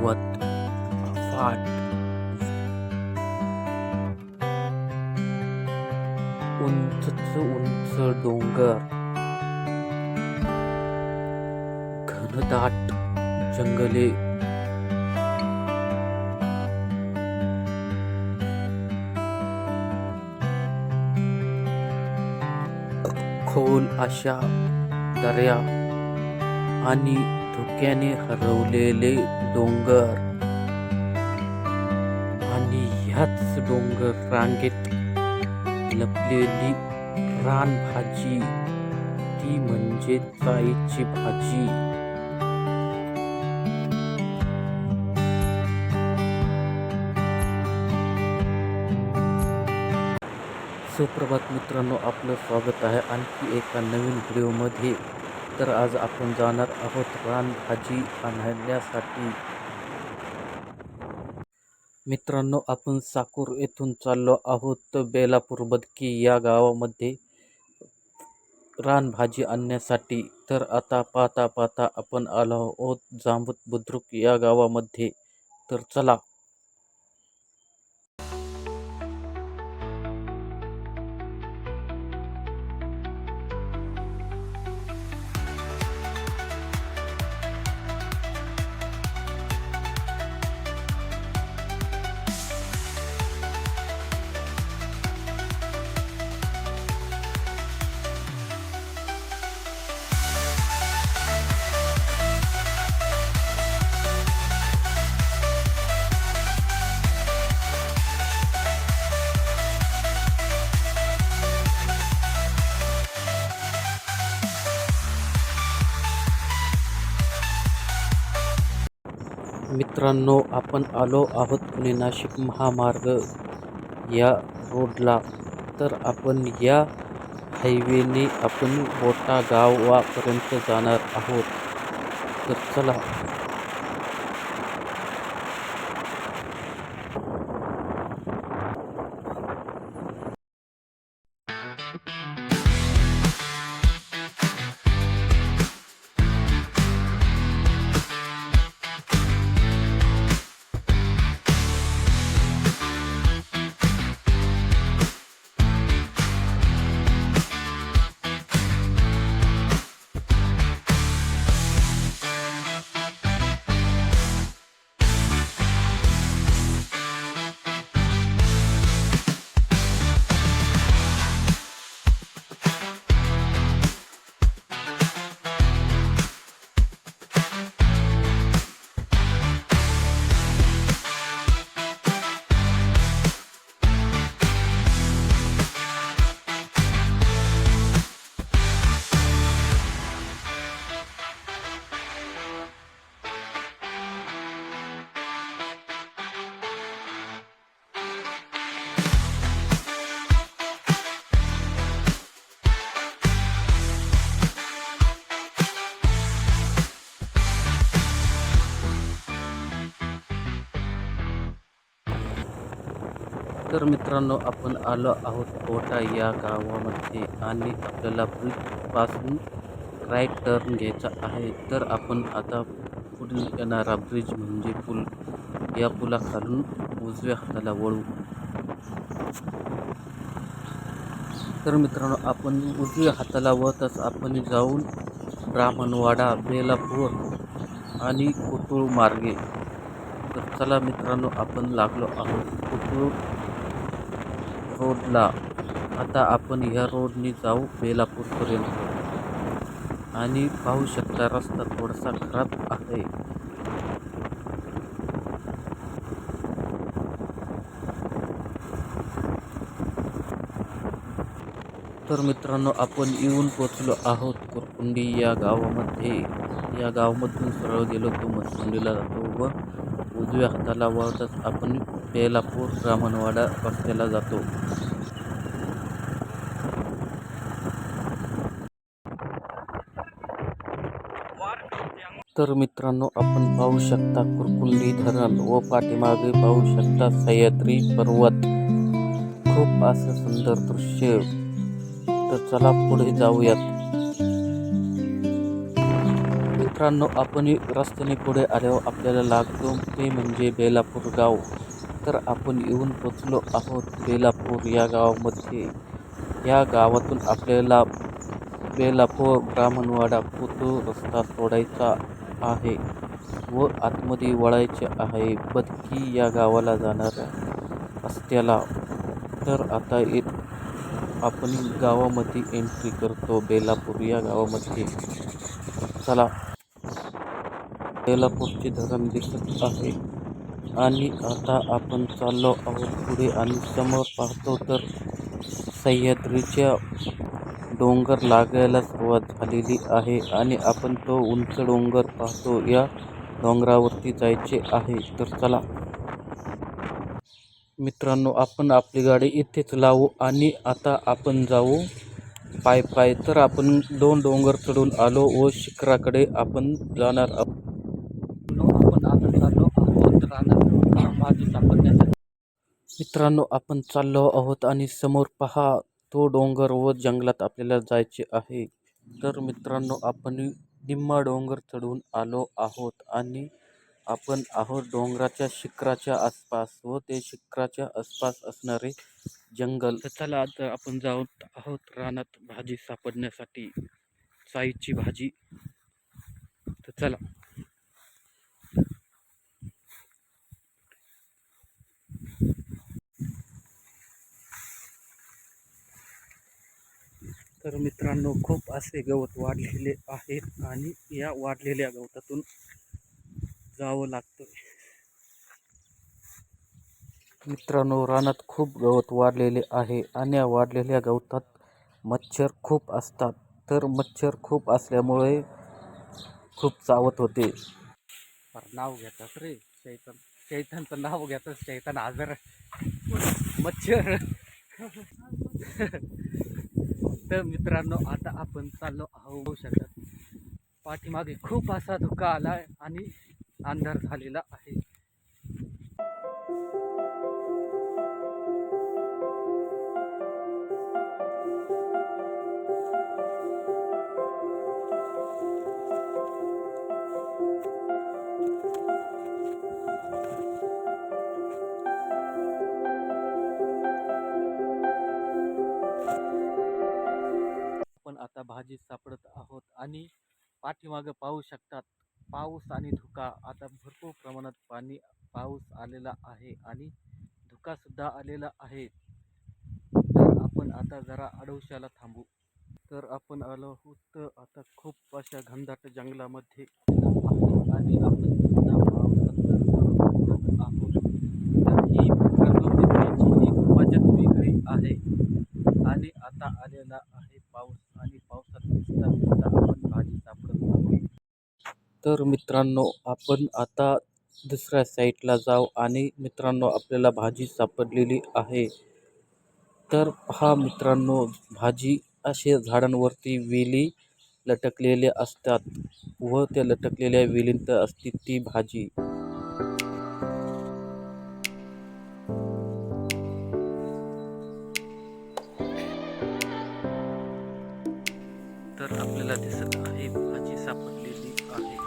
पर्वत अफाट उंचच उंच डोंगर. घनदाट जंगले. खोल अशा दर्या आणि धुक्याने हरवलेले डोंगर. आणि ह्याच डोंगर रांगेत लपलेली रानभाजी ती म्हणजे चाईची भाजी. सुप्रभात मित्रांनो आपलं स्वागत आहे आणखी एका नवीन व्हिडिओमध्ये. तर आज आपण जाणार आहोत रानभाजी आणण्यासाठी मित्रांनो आपण साकूर येथून चाललो आहोत बेलापूर बदकी या गावामध्ये रानभाजी आणण्यासाठी. तर आता पाहता पाहता आपण आलो आहोत जांबूत बुद्रुक या गावामध्ये. तर चला मित्रांनो आपण आलो आहोत पुणे नाशिक महामार्ग या रोडला. तर आपण या हायवेने आपण बोटा गावापर्यंत जाणार आहोत. तर चला तर मित्रांनो आपण आलो आहोत कोटा या गावामध्ये आणि आपल्याला ब्रिजपासून राईट टर्न घ्यायचा आहे. तर आपण आता पुढील येणारा ब्रिज म्हणजे पूल या पुलाखालून उजव्या हाताला वळू. तर मित्रांनो आपण उजव्या हाताला वळताच आपण जाऊन ब्राह्मणवाडा बेलापूर आणि कुतुळ मार्गे. तर चला मित्रांनो आपण लागलो आहोत कुतुळ रोडला. आता आपण ह्या रोडने जाऊ बेलापूरपर्यंत. आणि पाहू शकता रस्ता थोडासा खराब आहे. तर मित्रांनो आपण येऊन पोचलो आहोत कुरकुंडी या गावामध्ये. या गावामधून सरळ गेलो तो मसुंडीला जातो व उजव्या हाताला वळताच आपण बेलापूर ब्राह्मणवाडा रस्त्याला जातो. तर मित्रांनो आपण पाहू शकता कुरकुंडी धरण व पाठीमागे पाहू शकता सह्याद्री पर्वत. खूप असं सुंदर दृश्य तर चला पुढे जाऊयात. मित्रांनो आपण रस्त्याने पुढे आल्यावर आपल्याला लागतो ते म्हणजे बेलापूर गाव. तर आपण येऊन पोचलो आहोत बेलापूर या गावामध्ये. या गावातून आपल्याला बेलापूर ब्राह्मणवाडा तो रस्ता सोडायचा आहे व आतमध्ये वळायचे आहे. बदकी या गावाला जाणाऱ्या रस्त्याला तर आता येत आपण गावामध्ये एंट्री करतो बेलापूर या गावामध्ये. चला. बेलापूरचे धरण दिसत आहे. आणि आता आपण चाललो आहोत पुढे आणि समोर पाहतो तर सह्याद्रीच्या डोंगर लागायला सुरुवात झालेली आहे आणि आपण तो उंच डोंगर पाहतो. या डोंगरावरती जायचे आहे तर चला. मित्रांनो आपण आपली गाडी इथेच लावू आणि आता आपण जाऊ. पाय पाय तर आपण दोन डोंगर चढून आलो व शिखराकडे आपण जाणार आहोत आपण आता चाललो आहोत मागे सापडण्यासाठी मित्रांनो आपण चाललो आहोत आणि समोर पहा तो डोंगर व जंगलात आपल्याला जायचे आहे. तर मित्रांनो आपण निम्मा डोंगर चढून आलो आहोत आणि आपण आहोत डोंगराच्या शिखराच्या आसपास व ते शिखराच्या आसपास असणारे जंगल. तर चला आता आपण जाऊत आहोत रानात भाजी सापडण्यासाठी. साईची भाजी. तर चला. तर मित्रांनो खूप असे गवत वाढलेले आहेत आणि या वाढलेल्या गवतातून जावं लागतं मित्रांनो रानात खूप गवत वाढलेले आहे आणि या वाढलेल्या गवतात मच्छर खूप असतात. तर मच्छर खूप असल्यामुळे खूप चावत होते. नाव घेतात रे. शैतान शैतानचं नाव घेतात. शैतान आजार. मच्छर. तर मित्रांनो आता आपण चाललो आहोत शकत पाठीमागे खूप असा धुका आला आणि अंधार झालेला आहे. पाठीमागं पाहू शकतात. पाऊस आणि धुका आता भरपूर प्रमाणात पाणी पाऊस आलेला आहे आणि धुकासुद्धा आलेला आहे. तर आपण आता जरा अडवशाला थांबू. तर आपण आलो आहोत तर आता खूप अशा घनदाट जंगलामध्ये आणि आपण पुन्हा पावसात आहोत. तर ही एक मजाच वेगळी आहे. आणि आता आलेला आहे पाऊस आणि पावसात भिजता भिजता आपण भाजी सापडत आहोत तर मित्रांनो आपण आता दुसऱ्या साईटला जाऊ आणि मित्रांनो आपल्याला भाजी सापडलेली आहे. तर पहा मित्रांनो भाजी असे झाडांवरती वेली लटकलेल्या असतात व त्या लटकलेल्या वेलींत असते ती भाजी. तर आपल्याला दिसत आहे भाजी सापडलेली आहे.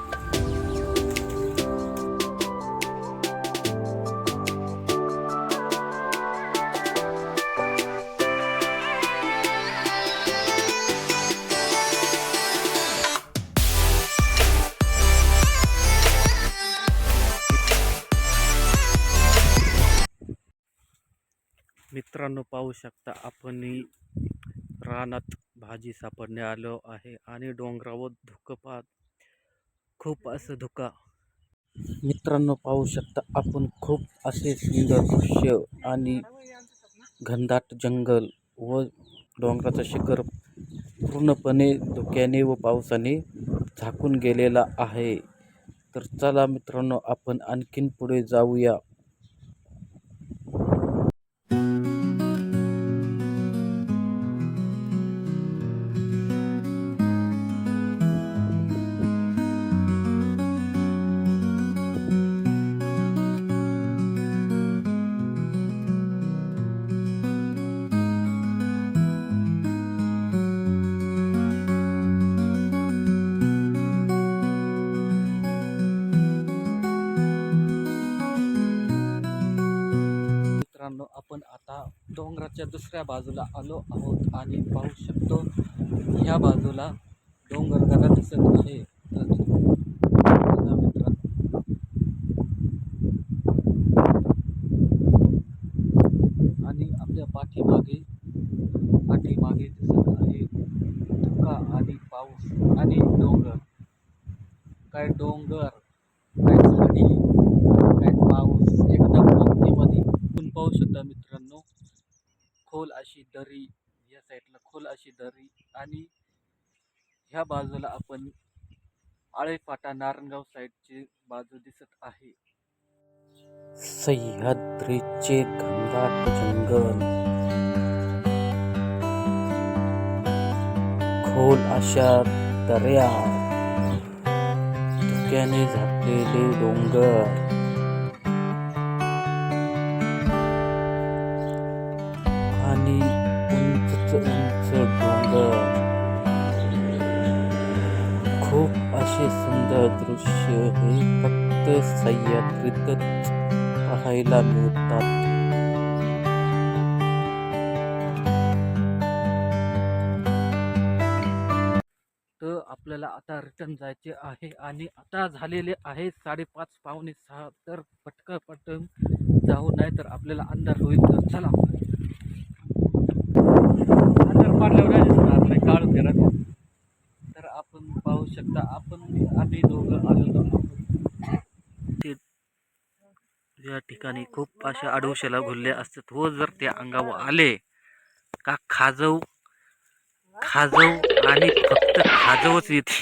मित्रांनो पाहू शकता आपण रानात भाजी सापडण्या आलो आहे आणि डोंगरावर धुकपात खूप असं धुका. मित्रांनो पाहू शकता आपण खूप असे सुंदर दृश्य आणि घनदाट जंगल व डोंगराचं शिखर पूर्णपणे धुक्याने व पावसाने झाकून गेलेला आहे. तर चला मित्रांनो आपण आणखीन पुढे जाऊया. मित्रांनो आपण आता डोंगराच्या दुसऱ्या बाजूला आलो आहोत आणि पाहू शकतो ह्या बाजूला डोंगर डोंगरदरा दिसत आहे. आणि आपल्या पाठीमागे पाठीमागे दिसत आहे धुका आणि पाऊस आणि डोंगर. काय डोंगर काय झाडी काय पाऊस एकदम मध्ये पाहू शकता मित्रांनो खोल अशी दरी या साईडला खोल अशी दरी आणि ह्या बाजूला आपण आळेफाटा नारंगाव साईडची बाजू दिसत आहे. सह्याद्रीचे घनदाट जंगल. खोल अशा दर्या धुक्याने झाकलेले डोंगर. दृश्य हे फक्त सह्याद्रीतच पाहायला मिळतात तर आपल्याला आता रिटर्न जायचे आहे आणि आता झालेले आहे साडेपाच पावणे सहा. तर पटकन पटकन जाऊ नाही तर आपल्याला अंधार होईल तर चला. अंधार पाडल्यावर नाही दिसणार काळू आपण पाहू शकता. आपण आम्ही दोघं आलेलो आहोत ते या ठिकाणी खूप अशा आडोशाला घुलले असतात. हो जर त्या अंगावर आले का खाजव खाजव आणि फक्त खाजवच येते.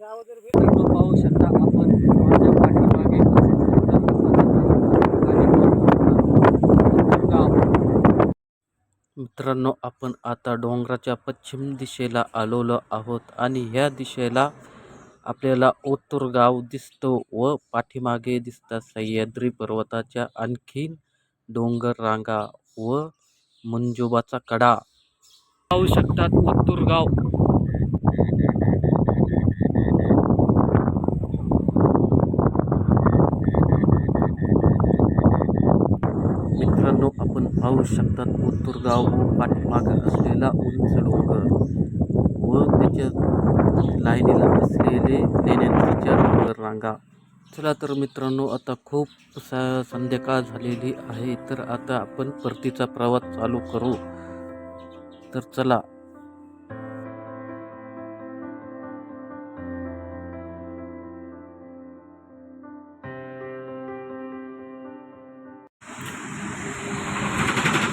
पाहू शकता आपण माझ्या पाठीमागे असं सुंदर असं गाव. मित्रांनो आपण आता डोंगराच्या पश्चिम दिशेला आलेलो आहोत आणि ह्या दिशेला आपल्याला ओतूर गाव दिसतो व पाठीमागे दिसतात सह्याद्री पर्वताच्या आणखीन डोंगर रांगा व मंजोबाचा कडा. पाहू शकतात ओतूर गाव. पाहू शकतात ओतूर व पाठीमागं असलेला उंच डोंगर व त्याच्या लाईनीला असलेले लेण्यांच्या डोंगर रांगा. चला तर मित्रांनो आता खूप स संध्याकाळ झालेली आहे तर आता आपण परतीचा प्रवास चालू करू. तर चला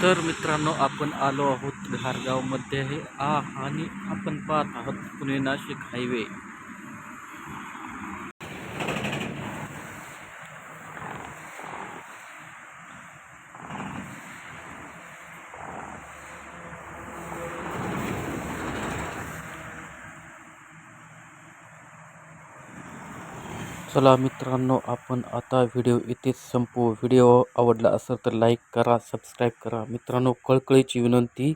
तर मित्रांनो आपण आलो आहोत घारगावमध्ये. आहे आ आणि आपण पाहत आहोत पुणे नाशिक हायवे. चला मित्रांनो आपण आता व्हिडिओ इथेच संपू व्हिडिओ आवडला असेल तर लाईक करा सबस्क्राईब करा. मित्रांनो कळकळीची विनंती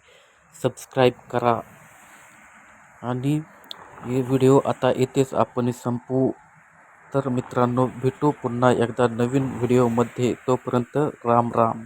सबस्क्राईब करा. आणि हे व्हिडिओ आता इथेच आपण संपू तर मित्रांनो भेटू पुन्हा एकदा नवीन व्हिडिओमध्ये. तोपर्यंत राम राम.